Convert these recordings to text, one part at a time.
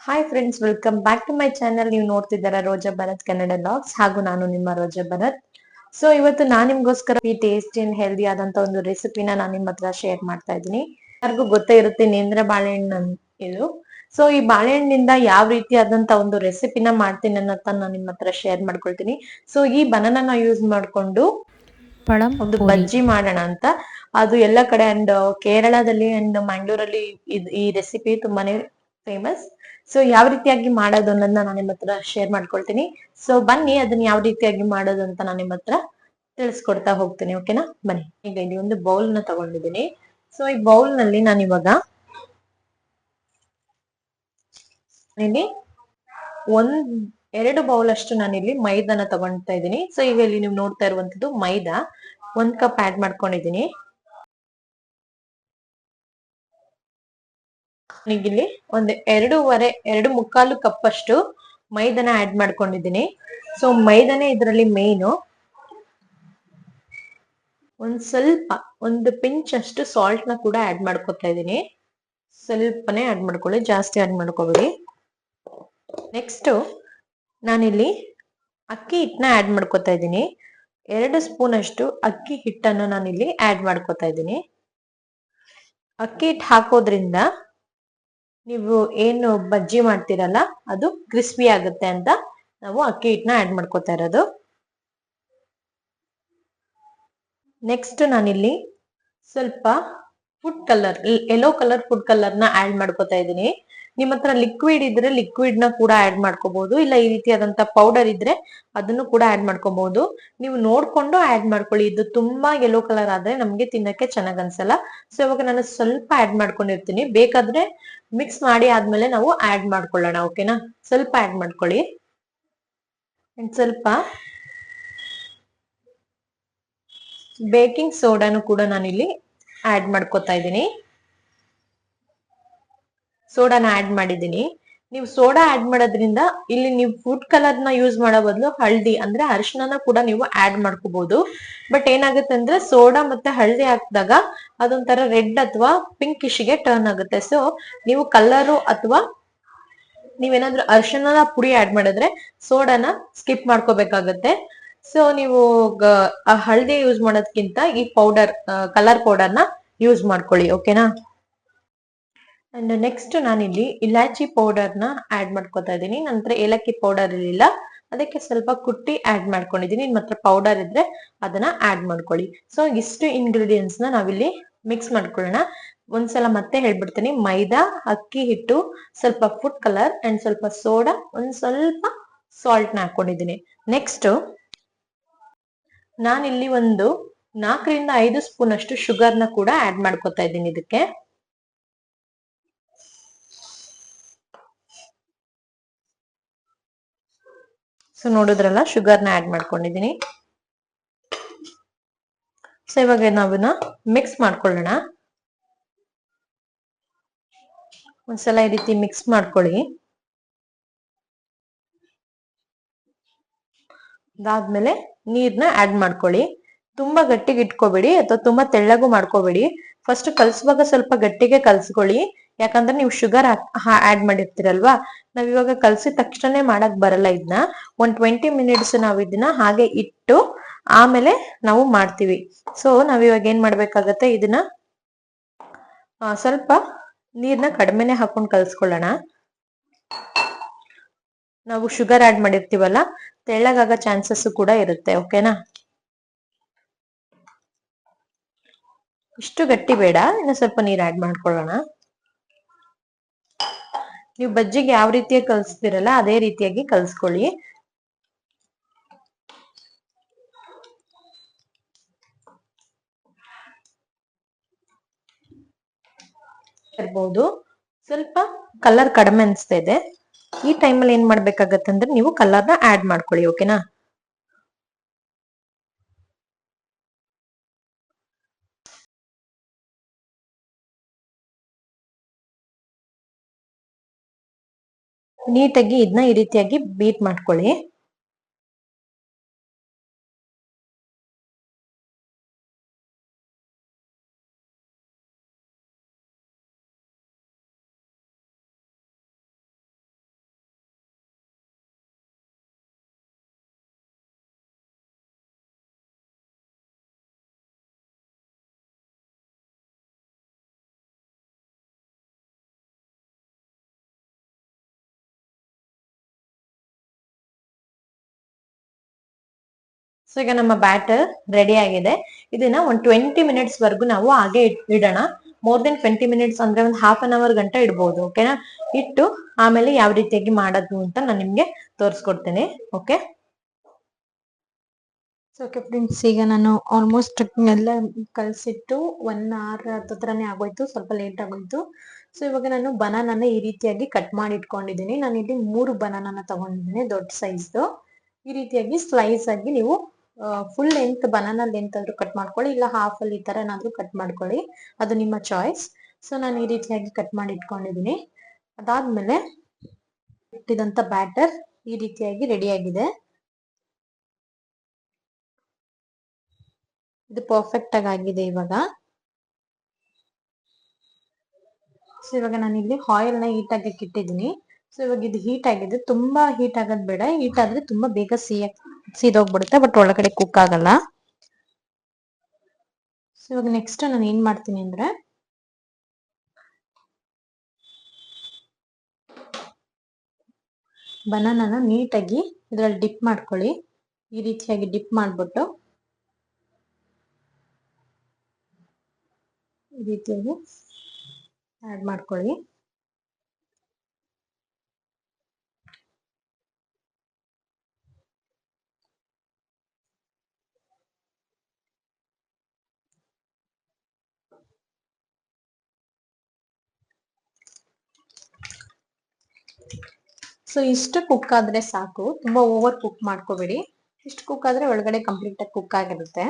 Hi friends welcome back to my channel ನೀವು ನೋಡ್ತಿದ್ದೀರಾ ರೋಜಾ Bharat Kannada logs ಹಾಗೂ ನಾನು ನಿಮ್ಮ ರೋಜಾ ಭರತ್. ಸೊ ಇವತ್ತು ನಾನು ನಿಮ್ಗೋಸ್ಕರ ಈ ಟೇಸ್ಟಿ ಅಂಡ್ ಹೆಲ್ದಿ ಆದಂತ ಒಂದು ರೆಸಿಪಿನ ನಾನು ನಿಮ್ಮ ಹತ್ರ ಶೇರ್ ಮಾಡ್ತಾ ಇದ್ದೀನಿ. ಯಾರಿಗೂ ಗೊತ್ತೇ ಇರುತ್ತೆ ನೇಂದ್ರ ಬಾಳೆಹಣ್ಣು ಇದು. ಸೊ ಈ ಬಾಳೆಹಣ್ಣಿಂದ ಯಾವ ರೀತಿ ಆದಂತ ಒಂದು ರೆಸಿಪಿನ ಮಾಡ್ತೀನಿ ಅನ್ನೋದನ್ನ ನಾನು ನಿಮ್ಮ ಹತ್ರ ಶೇರ್ ಮಾಡ್ಕೊಳ್ತೀನಿ. ಸೊ ಈ ಬನಾನ ಯೂಸ್ ಮಾಡ್ಕೊಂಡು ಪಳಂ ಒಂದು. ಬಜ್ಜಿ ಮಾಡೋಣ ಅಂತ. ಅದು ಎಲ್ಲ ಕಡೆ ಅಂಡ್ ಕೇರಳದಲ್ಲಿ ಅಂಡ್ ಮ್ಯಾಂಗ್ಳೂರಲ್ಲಿ ಈ ರೆಸಿಪಿ ತುಂಬಾನೇ ಫೇಮಸ್ ಸೊ ಯಾವ ರೀತಿಯಾಗಿ ಮಾಡೋದು ಅನ್ನೋದನ್ನ ನಾನು ನಿಮ್ಮ ಹತ್ರ ಶೇರ್ ಮಾಡ್ಕೊಳ್ತೀನಿ. ಸೊ ಬನ್ನಿ ಅದನ್ನ ಯಾವ ರೀತಿಯಾಗಿ ಮಾಡೋದು ಅಂತ ನಾನು ನಿಮ್ಮ ಹತ್ರ ತಿಳಿಸ್ಕೊಡ್ತಾ ಹೋಗ್ತೀನಿ ಓಕೆನಾ ಬನ್ನಿ. ಈಗ ಇಲ್ಲಿ ಒಂದು ಬೌಲ್ನ ತಗೊಂಡಿದ್ದೀನಿ. ಸೊ ಈ ಬೌಲ್ನಲ್ಲಿ ನಾನು ಇವಾಗ ಇಲ್ಲಿ ಒಂದ್ ಎರಡು ಬೌಲ್ ಅಷ್ಟು ನಾನಿಲ್ಲಿ ಮೈದಾನ ತಗೊಳ್ತಾ ಇದ್ದೀನಿ. ಸೊ ಈಗ ಇಲ್ಲಿ ನೀವು ನೋಡ್ತಾ ಇರುವಂತದ್ದು ಮೈದಾ. ಒಂದ್ ಕಪ್ ಆಡ್ ಮಾಡ್ಕೊಂಡಿದ್ದೀನಿ. ಇಲ್ಲಿ ಒಂದ್ ಎರಡೂವರೆ, ಎರಡು ಮುಕ್ಕಾಲು ಕಪ್ ಅಷ್ಟು ಮೈದಾನ ಆಡ್ ಮಾಡ್ಕೊಂಡಿದ್ದೀನಿ. ಸೊ ಮೈದಾನೆ ಇದರಲ್ಲಿ ಮೇನ್ ಒಂದ್ ಸ್ವಲ್ಪ, ಒಂದು ಪಿಂಚ್ ಅಷ್ಟು ಸಾಲ್ಟ್ನ ಕೂಡ ಆಡ್ ಮಾಡ್ಕೊತಾ ಇದ್ದೀನಿ. ಸ್ವಲ್ಪನೇ ಆಡ್ ಮಾಡ್ಕೊಳ್ಳಿ, ಜಾಸ್ತಿ ಆಡ್ ಮಾಡ್ಕೋಬೇಡಿ. ನೆಕ್ಸ್ಟ್ ನಾನಿಲ್ಲಿ ಅಕ್ಕಿ ಹಿಟ್ಟನ್ನ ಆ್ಯಡ್ ಮಾಡ್ಕೊತಾ ಇದ್ದೀನಿ. ಎರಡು ಸ್ಪೂನ್ ಅಷ್ಟು ಅಕ್ಕಿ ಹಿಟ್ಟನ್ನು ನಾನಿಲ್ಲಿ ಆ್ಯಡ್ ಮಾಡ್ಕೊತಾ ಇದ್ದೀನಿ. ಅಕ್ಕಿ ಹಿಟ್ಟು ಹಾಕೋದ್ರಿಂದ ನೀವು ಏನು ಬಜ್ಜಿ ಮಾಡ್ತೀರಲ್ಲ, ಅದು ಕ್ರಿಸ್ಪಿ ಆಗುತ್ತೆ ಅಂತ ನಾವು ಅಕ್ಕಿ ಹಿಟ್ಟನ್ನ ಆ್ಯಡ್ ಮಾಡ್ಕೊತಾ ಇರೋದು. ನೆಕ್ಸ್ಟ್ ನಾನಿಲ್ಲಿ ಸ್ವಲ್ಪ food colour yellow colour food ಕಲರ್ನ ಆ್ಯಡ್ ಮಾಡ್ಕೋತಾ ಮಾಡ್ಕೊತಾ ಇದ್ದೀನಿ. ನಿಮ್ಮ ಹತ್ರ ಲಿಕ್ವಿಡ್ ಇದ್ರೆ ಲಿಕ್ವಿಡ್ನ ಕೂಡ ಆಡ್ ಮಾಡ್ಕೋಬಹುದು ಇಲ್ಲ ಈ ರೀತಿಯಾದಂತ ಪೌಡರ್ ಇದ್ರೆ ಅದನ್ನು ಕೂಡ ಆಡ್ ಮಾಡ್ಕೋಬಹುದು ನೀವು ನೋಡ್ಕೊಂಡು ಆಡ್ ಮಾಡ್ಕೊಳ್ಳಿ. ಇದು ತುಂಬಾ ಯೆಲ್ಲೋ ಕಲರ್ ಆದ್ರೆ ನಮ್ಗೆ ತಿನ್ನಕ್ಕೆ ಚೆನ್ನಾಗ್ ಅನ್ಸಲ್ಲ. ಸೊ ಇವಾಗ ನಾನು ಸ್ವಲ್ಪ ಆಡ್ ಮಾಡ್ಕೊಂಡಿರ್ತೀನಿ. ಬೇಕಾದ್ರೆ ಮಿಕ್ಸ್ ಮಾಡಿ ಆದ್ಮೇಲೆ ನಾವು ಆಡ್ ಮಾಡ್ಕೊಳ್ಳೋಣ ಓಕೆನಾ ಸ್ವಲ್ಪ ಆಡ್ ಮಾಡ್ಕೊಳ್ಳಿ. ಸ್ವಲ್ಪ ಬೇಕಿಂಗ್ ಸೋಡಾನು ಕೂಡ ನಾನಿಲ್ಲಿ ಆಡ್ ಮಾಡ್ಕೊತಾ ಇದ್ದೀನಿ. ಸೋಡಾನ ಆಡ್ ಮಾಡಿದೀನಿ ನೀವು ಸೋಡಾ ಆಡ್ ಮಾಡೋದ್ರಿಂದ ಇಲ್ಲಿ ನೀವು ಫುಡ್ ಕಲರ್ನ ಯೂಸ್ ಮಾಡೋ ಬದಲು ಹಳದಿ ಅಂದ್ರೆ ಅರಿಶಿನ ಕೂಡ ನೀವು ಆಡ್ ಮಾಡ್ಕೋಬಹುದು ಬಟ್ ಏನಾಗುತ್ತೆ ಅಂದ್ರೆ ಸೋಡಾ ಮತ್ತೆ ಹಳದಿ ಹಾಕಿದಾಗ ಅದೊಂಥರ ರೆಡ್ ಅಥವಾ ಪಿಂಕಿಶ್ಗೆ ಟರ್ನ್ ಆಗುತ್ತೆ. ಸೊ ನೀವು ಕಲರು ಅಥವಾ ನೀವೇನಾದ್ರೂ ಅರಿಶಿನ ಪುಡಿ ಆಡ್ ಮಾಡಿದ್ರೆ ಸೋಡಾನ ಸ್ಕಿಪ್ ಮಾಡ್ಕೋಬೇಕಾಗತ್ತೆ. ಸೊ ನೀವು ಹಳದಿ ಯೂಸ್ ಮಾಡೋದ್ಕಿಂತ ಈ ಪೌಡರ್ ಕಲರ್ ಪೌಡರ್ನ ಯೂಸ್ ಮಾಡ್ಕೊಳ್ಳಿ ಓಕೆನಾ ಅಂಡ್ ನೆಕ್ಸ್ಟ್ ನಾನಿಲ್ಲಿ ಇಲಾಚಿ ಪೌಡರ್ನ ಆಡ್ ಮಾಡ್ಕೊತಾ ಇದ್ದೀನಿ. ನಂತರ ಏಲಕ್ಕಿ ಪೌಡರ್ ಇರಲಿಲ್ಲ. ಅದಕ್ಕೆ ಸ್ವಲ್ಪ ಕುಟ್ಟಿ ಆಡ್ ಮಾಡ್ಕೊಂಡಿದ್ದೀನಿ. ಹತ್ರ ಪೌಡರ್ ಇದ್ರೆ ಅದನ್ನ ಆಡ್ ಮಾಡ್ಕೊಳ್ಳಿ. ಸೊ ಇಷ್ಟು ಇಂಗ್ರೀಡಿಯೆಂಟ್ಸ್ನ ನಾವಿಲ್ಲಿ ಮಿಕ್ಸ್ ಮಾಡ್ಕೊಳ್ಳೋಣ. ಒಂದ್ಸಲ ಮತ್ತೆ ಹೇಳ್ಬಿಡ್ತೀನಿ. ಮೈದಾ, ಅಕ್ಕಿ ಹಿಟ್ಟು, ಸ್ವಲ್ಪ ಫುಡ್ ಕಲರ್ ಅಂಡ್ ಸ್ವಲ್ಪ ಸೋಡಾ ಒಂದ್ ಸ್ವಲ್ಪ ಸಾಲ್ಟ್ನ ಹಾಕೊಂಡಿದ್ದೀನಿ. ನೆಕ್ಸ್ಟ್ ನಾನಿಲ್ಲಿ ಒಂದು ನಾಲ್ಕರಿಂದ ಐದು ಸ್ಪೂನ್ ಅಷ್ಟು ಶುಗರ್ನ ಕೂಡ ಆಡ್ ಮಾಡ್ಕೊತಾ ಇದ್ದೀನಿ ಇದಕ್ಕೆ. ಸೊ ನೋಡಿದ್ರಲ್ಲ ಶುಗರ್ನ ಆಡ್ ಮಾಡ್ಕೊಂಡಿದ್ದೀನಿ ಸೊ ಇವಾಗ ನಾವನ್ನ ಮಿಕ್ಸ್ ಮಾಡ್ಕೊಳ್ಳೋಣ. ಒಂದ್ಸಲ ಈ ರೀತಿ ಮಿಕ್ಸ್ ಮಾಡ್ಕೊಳ್ಳಿ. ಅದಾದ್ಮೇಲೆ ನೀರ್ನ ಆಡ್ ಮಾಡ್ಕೊಳ್ಳಿ. ತುಂಬಾ ಗಟ್ಟಿಗೆ ಇಟ್ಕೋಬೇಡಿ ಅಥವಾ ತುಂಬಾ ತೆಳ್ಳಗೂ ಮಾಡ್ಕೋಬೇಡಿ. ಫಸ್ಟ್ ಕಲ್ಸುವಾಗ ಸ್ವಲ್ಪ ಗಟ್ಟಿಗೆ ಕಲ್ಸ್ಕೊಳ್ಳಿ. ಯಾಕಂದ್ರೆ ನೀವು ಶುಗರ್ ಆಡ್ ಮಾಡಿರ್ತೀರಲ್ವಾ? ನಾವ್ ಇವಾಗ ಕಲ್ಸಿದ ತಕ್ಷಣ ಮಾಡಕ್ ಬರಲ್ಲ ಇದನ್ನ ಒಂದ್ ಟ್ವೆಂಟಿ ಮಿನಿಟ್ಸ್ ನಾವ್ ಇದನ್ನ ಹಾಗೆ ಇಟ್ಟು ಆಮೇಲೆ ನಾವು ಮಾಡ್ತೀವಿ. ಸೊ ನಾವ್ ಇವಾಗ ಏನ್ ಮಾಡ್ಬೇಕಾಗತ್ತೆ? ಇದನ್ನ ಸ್ವಲ್ಪ ನೀರ್ನ ಕಡಿಮೆನೆ ಹಾಕೊಂಡ್ ಕಲ್ಸ್ಕೊಳ್ಳೋಣ. ನಾವು ಶುಗರ್ ಆಡ್ ಮಾಡಿರ್ತೀವಲ್ಲ, ತೆಳ್ಳಗಾಗ ಚಾನ್ಸಸ್ ಕೂಡ ಇರುತ್ತೆ ಓಕೆನಾ ಇಷ್ಟು ಗಟ್ಟಿ ಬೇಡ, ಇನ್ನು ಸ್ವಲ್ಪ ನೀರ್ ಆಡ್ ಮಾಡ್ಕೊಳ್ಳೋಣ. ನೀವು ಬಜ್ಜಿಗೆ ಯಾವ ರೀತಿಯಾಗಿ ಕಲಿಸ್ತೀರಲ್ಲ ಅದೇ ರೀತಿಯಾಗಿ ಕಲ್ಸ್ಕೊಳ್ಳಿ. ಇರ್ಬೋದು. ಸ್ವಲ್ಪ ಕಲರ್ ಕಡಿಮೆ ಅನಿಸ್ತಾ ಇದೆ. ಈ ಟೈಮಲ್ಲಿ ಏನ್ ಮಾಡ್ಬೇಕಾಗತ್ತಂದ್ರೆ ನೀವು ಕಲರ್ನ ಆಡ್ ಮಾಡ್ಕೊಳ್ಳಿ ಓಕೆನಾ ನೀಟಾಗಿ ಇದನ್ನ ಈ ರೀತಿಯಾಗಿ ಬೀಟ್ ಮಾಡ್ಕೊಳ್ಳಿ. ಈಗ ನಮ್ಮ ಬ್ಯಾಟರ್ ರೆಡಿ ಆಗಿದೆ. ಇದನ್ನ ಒಂದ್ ಟ್ವೆಂಟಿ ಮಿನಿಟ್ಸ್ ವರೆಗೂ ನಾವು ಹಾಗೆ ಇಡೋಣ. ಮೋರ್ ದೆನ್ ಟ್ವೆಂಟಿ ಮಿನಿಟ್ಸ್ ಅಂದ್ರೆ ಒಂದು ಹಾಫ್ ಅನ್ ಅವರ್ ಗಂಟ ಇಡ್ಬೋದು ಓಕೆನಾ ಇಟ್ಟು ಆಮೇಲೆ ಯಾವ ರೀತಿಯಾಗಿ ಮಾಡೋದು ಅಂತ ನಾನು ನಿಮ್ಗೆ ತೋರಿಸ್ಕೊಡ್ತೀನಿ ಓಕೆ ಸೊ ಓಕೆ ಫ್ರೆಂಡ್ಸ್ ಈಗ ನಾನು ಆಲ್ಮೋಸ್ಟ್ ಎಲ್ಲ ಕಲಸಿಟ್ಟು ಒನ್ ಅವರ್ ಹತ್ರನೇ ಆಗೋಯ್ತು, ಸ್ವಲ್ಪ ಲೇಟ್ ಆಗೋಯ್ತು. ಸೊ ಇವಾಗ ನಾನು ಬನಾನನ್ನ ಈ ರೀತಿಯಾಗಿ ಕಟ್ ಮಾಡಿ ಇಟ್ಕೊಂಡಿದ್ದೀನಿ. ನಾನು ಇಲ್ಲಿ ಮೂರು ಬನಾನನ್ನ ತಗೊಂಡಿದ್ದೀನಿ, ದೊಡ್ಡ ಸೈಜ್ದು ಈ ರೀತಿಯಾಗಿ ಸ್ಲೈಸ್ ಆಗಿ ನೀವು ಫುಲ್ ಲೆಂತ್ ಬನಾನಾ ಲೆಂತ್ ಆದ್ರೂ ಕಟ್ ಮಾಡ್ಕೊಳ್ಳಿ, ಇಲ್ಲ ಹಾಫ್ ಅಲ್ಲಿ ಈ ತರ ಏನಾದ್ರೂ ಕಟ್ ಮಾಡ್ಕೊಳ್ಳಿ. ಅದು ನಿಮ್ಮ ಚಾಯ್ಸ್ ಸೊ ನಾನು ಈ ರೀತಿಯಾಗಿ ಕಟ್ ಮಾಡಿ ಇಟ್ಕೊಂಡಿದ್ದೀನಿ. ಅದಾದ್ಮೇಲೆ ಇಟ್ಟಿದಂತ ಬ್ಯಾಟರ್ ಈ ರೀತಿಯಾಗಿ ರೆಡಿ ಆಗಿದೆ. ಇದು ಪರ್ಫೆಕ್ಟ್ ಆಗಿ ಆಗಿದೆ ಇವಾಗ. ಸೊ ಇವಾಗ ನಾನು ಇಲ್ಲಿ ಆಯಿಲ್ನ ಹೀಟ್ ಆಗಕ್ಕೆ ಇಟ್ಟಿದ್ದೀನಿ. ಸೊ ಇವಾಗ ಇದು ಹೀಟ್ ಆಗಿದೆ. ತುಂಬಾ ಹೀಟ್ ಆಗೋದ್ ಬೇಡ. ಹೀಟ್ ಆದ್ರೆ ತುಂಬಾ ಬೇಗ ಸಿಯ, ಸೀದೋಗ್ಬಿಡುತ್ತೆ ಬಟ್ ಒಳಗಡೆ ಕುಕ್ ಆಗಲ್ಲ. ಸೊ ಇವಾಗ ನೆಕ್ಸ್ಟ್ ನಾನು ಏನ್ ಮಾಡ್ತೀನಿ ಅಂದ್ರೆ ಬನಾನಾನ ನೀಟಾಗಿ ಇದ್ರಲ್ಲಿ ಡಿಪ್ ಮಾಡ್ಕೊಳ್ಳಿ. ಈ ರೀತಿಯಾಗಿ ಡಿಪ್ ಮಾಡ್ಬಿಟ್ಟು ಈ ರೀತಿಯಾಗಿ ಆಡ್ ಮಾಡ್ಕೊಳ್ಳಿ. ಸೊ ಇಷ್ಟು ಕುಕ್ ಆದ್ರೆ ಸಾಕು. ತುಂಬಾ ಓವರ್ ಕುಕ್ ಮಾಡ್ಕೋಬೇಡಿ. ಇಷ್ಟು ಕುಕ್ ಆದ್ರೆ ಒಳಗಡೆ ಕಂಪ್ಲೀಟ್ ಆಗಿ ಕುಕ್ ಆಗಿರುತ್ತೆ.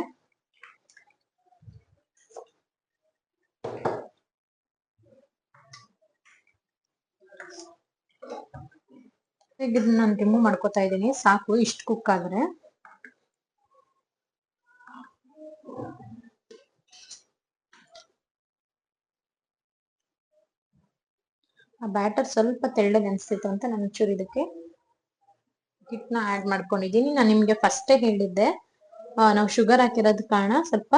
ಇದನ್ನ ನಾನು ರಿಮೂವ್ ಮಾಡ್ಕೋತಾ ಇದ್ದೀನಿ. ಸಾಕು, ಇಷ್ಟು ಕುಕ್ ಆದ್ರೆ. ಆ ಬ್ಯಾಟರ್ ಸ್ವಲ್ಪ ತೆಳ್ಳಗೆ ಅನಿಸ್ತಿತ್ತು ಅಂತ ನಾನು ಚೂರು ಇದಕ್ಕೆ ಹಿಟ್ಟನ್ನ ಆಡ್ ಮಾಡ್ಕೊಂಡಿದ್ದೀನಿ. ನಾನು ನಿಮ್ಗೆ ಫಸ್ಟೇ ಹೇಳಿದ್ದೆ. ನಾವು ಶುಗರ್ ಹಾಕಿರೋದ್ ಕಾರಣ ಸ್ವಲ್ಪ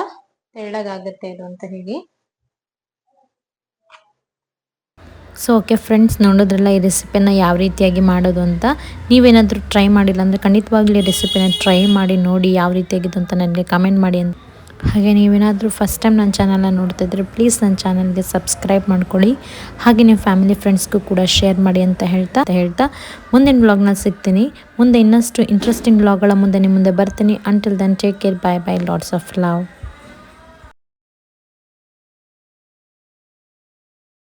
ತೆಳ್ಳಗಾಗತ್ತೆ ಇದು ಅಂತ ಹೇಳಿ. ಸೊ ಓಕೆ ಫ್ರೆಂಡ್ಸ್ ನೋಡೋದ್ರಲ್ಲ ಈ ರೆಸಿಪಿನ ಯಾವ ರೀತಿಯಾಗಿ ಮಾಡೋದು ಅಂತ. ನೀವೇನಾದರೂ ಟ್ರೈ ಮಾಡಿಲ್ಲ ಅಂದರೆ ಖಂಡಿತವಾಗ್ಲೂ ಈ ರೆಸಿಪಿನ ಟ್ರೈ ಮಾಡಿ ನೋಡಿ ಯಾವ ರೀತಿಯಾಗಿದ್ದು ಅಂತ ನನಗೆ ಕಮೆಂಟ್ ಮಾಡಿ ಅಂತ. ಹಾಗೆ ನೀವೇನಾದರೂ ಫಸ್ಟ್ ಟೈಮ್ ನನ್ನ ಚಾನಲ್ನ ನೋಡ್ತಾ ಇದ್ದರೆ ಪ್ಲೀಸ್ ನನ್ನ ಚಾನಲ್ಗೆ ಸಬ್ಸ್ಕ್ರೈಬ್ ಮಾಡ್ಕೊಳ್ಳಿ. ಹಾಗೆ ನಿಮ್ಮ ಫ್ಯಾಮಿಲಿ ಫ್ರೆಂಡ್ಸ್ಗೂ ಕೂಡ ಶೇರ್ ಮಾಡಿ ಅಂತ ಹೇಳ್ತಾ ಹೇಳ್ತಾ ಮುಂದಿನ ವ್ಲಾಗ್ನ ಸಿಗ್ತೀನಿ. ಮುಂದೆ ಇನ್ನಷ್ಟು ಇಂಟ್ರೆಸ್ಟಿಂಗ್ ವ್ಲಾಗ್ಗಳ ಮುಂದೆ ನಿಮ್ಮ ಮುಂದೆ ಬರ್ತೀನಿ. Until then take care bye bye lots of love